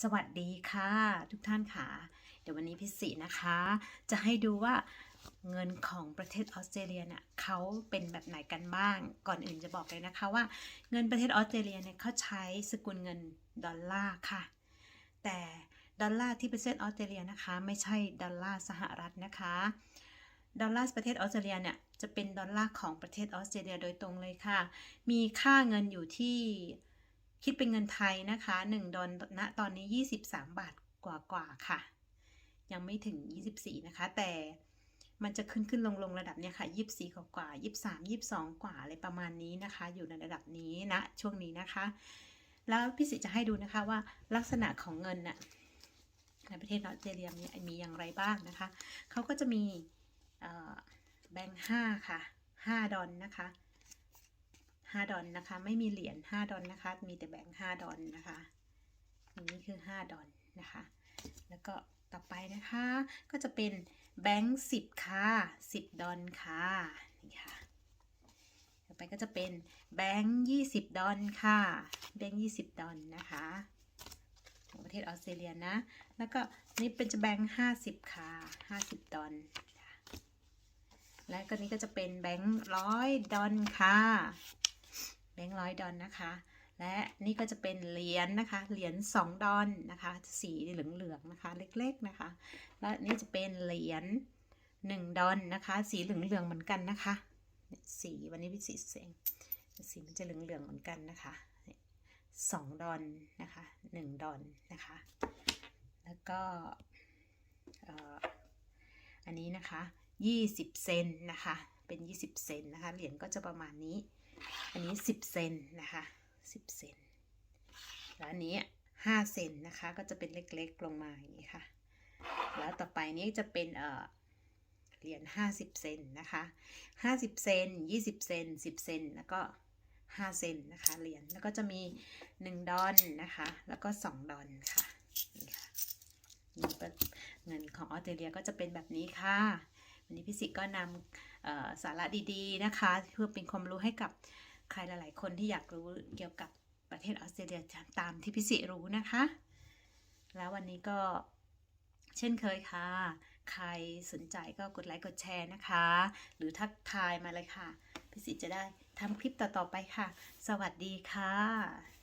สวัสดีค่ะ ทุกท่านค่ะ เดี๋ยววันนี้พิสินะคะ จะให้ดูว่าเงินของประเทศออสเตรเลียเนี่ยเขาเป็นแบบไหนกันบ้าง ก่อนอื่นจะบอกเลยนะคะว่าเงินประเทศออสเตรเลียเนี่ยเขาใช้สกุลเงินดอลลาร์ค่ะ แต่ดอลลาร์ที่ประเทศออสเตรเลียนะคะ ไม่ใช่ดอลลาร์สหรัฐนะคะดอลลาร์ประเทศออสเตรเลียเนี่ยจะเป็นดอลลาร์ของประเทศออสเตรเลียโดยตรงเลยค่ะ มีค่าเงินอยู่ที่ คิดเป็นเงินไทยนะคะ 1 ดอลณตอนนี้ 23 บาทกว่ากว่าๆค่ะ ยังไม่ถึง 24 นะคะ แต่มันจะขึ้นขึ้นลงลงระดับเนี้ยค่ะ 24 กว่ากว่า 23 22 กว่าอะไรประมาณนี้นะคะ อยู่ในระดับนี้นะช่วงนี้นะคะ แล้วพี่สิจะให้ดูนะคะว่าลักษณะของเงินน่ะในประเทศออสเตรเลียมีมีอย่างไรบ้างนะคะ เขาก็จะมีแบงค์5ค่ะ 5 ดอลนะคะ 5 ดอลนะคะ ไม่มีเหรียญ5ดอลนะคะ มีแต่แบงค์5ดอลนะคะอันนี้คือ 5 ดอลนะคะ แล้วก็ต่อไปนะคะก็จะเป็นแบงค์10 ค่ะ 10 ดอลค่ะนี่ค่ะต่อไปก็จะเป็นแบงค์20 ดอลค่ะ แบงค์20 ดอลนะคะของประเทศออสเตรเลียนะ แล้วก็นี่เป็นจะแบงค์50 ค่ะ 50 ดอลและก็นี้ก็จะเป็นแบงค์ร้อยดอลค่ะ แบงค์ร้อยดอลนะคะ และนี่ก็จะเป็นเหรียญนะคะ เหรียญ2ดอลนะคะ สีเหลืองๆนะคะ เล็กๆนะคะ และนี่จะเป็นเหรียญ1ดอลนะคะ สีเหลืองๆเหมือนกันนะคะ สีวันนี้เป็นสีเสงสีมันจะเหลืองๆเหมือนกันนะคะสองดอลนะคะ1ดอลนะคะ แล้วก็อ่ออันนี้นะคะ20เซนนะคะ เป็น20เซนนะคะ เหรียญก็จะประมาณนี้ อันนี้10เซนนะคะ10เซนแล้วอันนี้5เซนนะคะก็จะเป็นเล็กๆลงมาอย่างนี้ค่ะ แล้วต่อไปนี้จะเป็นเอ่อเหรียญ50เซนนะคะ50เซน20เซน10เซนแล้วก็5เซนนะคะเหรียญแล้วก็จะมี1ดอลนะคะ แล้วก็2ดอลค่ะนี่ค่ะเงินของออสเตรเลียก็จะเป็นแบบนี้ค่ะ วันนี้พี่สิก็นำสาระดีๆนะคะ เพื่อเป็นความรู้ให้กับใครหลายๆ คนที่อยากรู้เกี่ยวกับประเทศออสเตรเลียตามที่พิสิรู้นะคะ แล้ววันนี้ก็เช่นเคยค่ะ ใครสนใจก็กดไลค์กดแชร์นะคะ หรือทักทายมาเลยค่ะพิสิจะได้ทำคลิปต่อๆไปค่ะ สวัสดีค่ะ